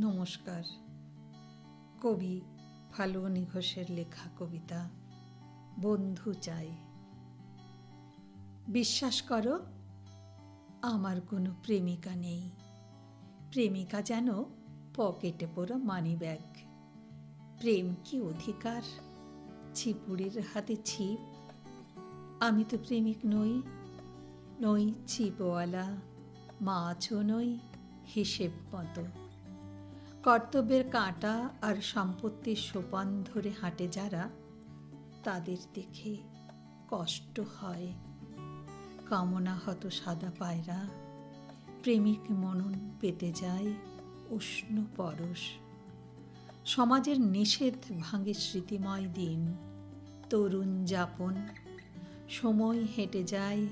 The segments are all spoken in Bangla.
নমস্কার। কবি ফাল্গুনী ঘোষের লেখা কবিতা বন্ধু চাই। বিশ্বাস করো, আমার কোনো প্রেমিকা নেই। প্রেমিকা যেন পকেটে পড়া মানি ব্যাগ প্রেম কি অধিকার? ছিপুড়ির হাতে ছিপ। আমি তো প্রেমিক নই নই ছিপওয়ালা মাছও নই হিসেব মতো। কর্তব্যের কাঁটা আর সম্পত্তির সোপান ধরে হাঁটে যারা, তাদের দেখে কষ্ট হয়। কামনা হত সাদা পায়রা, প্রেমিক মনন পেতে যায় উষ্ণ পরশ। সমাজের নিষেধ ভাঙে স্মৃতিময় দিন, তরুণ যাপন, সময় হেঁটে যায়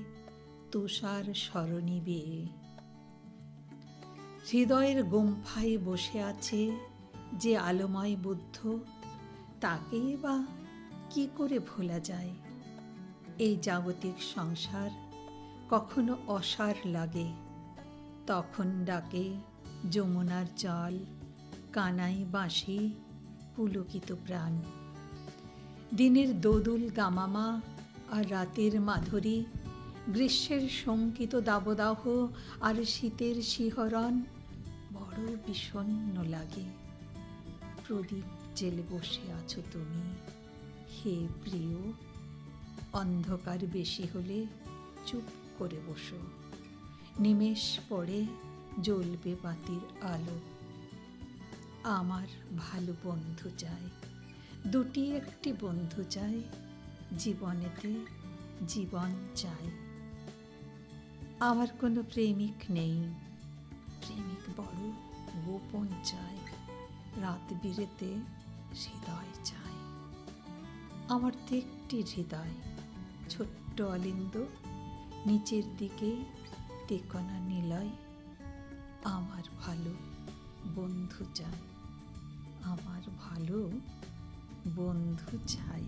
তুষার সরণি বেয়ে। হৃদয়ের গুম্ফায় বসে আছে যে আলোময় বুদ্ধ। তাকেই বা কি করে ভোলা যায়? এই জাগতিক সংসার কখনো অসার লাগে। তখন ডাকে যমুনার জল কানাই বাঁশি, পুলকিত প্রাণ। দিনের দোদুল গামামা আর রাতের মাধুরী, গ্রীষ্মের শঙ্কিত দাবদাহ আর শীতের শিহরণ বড় বিষণ্ণ লাগে। প্রদীপ জেলে বসে আছো তুমি। হে প্রিয়, অন্ধকার বেশি হলে চুপ করে বসো। নিমেষ পড়ে জ্বলবে বাতির আলো। আমার ভালো বন্ধু চাই। দুটি একটি বন্ধু চাই। জীবনেতে জীবন চাই। আমার কোনো প্রেমিক নেই। বড় গোপন চাই রাত বিরেতে হৃদয় চাই আমার তো একটি হৃদয়, ছোট্ট অলিন্দ, নিচের দিকে তেকনা নিলয়। আমার ভালো বন্ধু চাই, আমার ভালো বন্ধু চাই।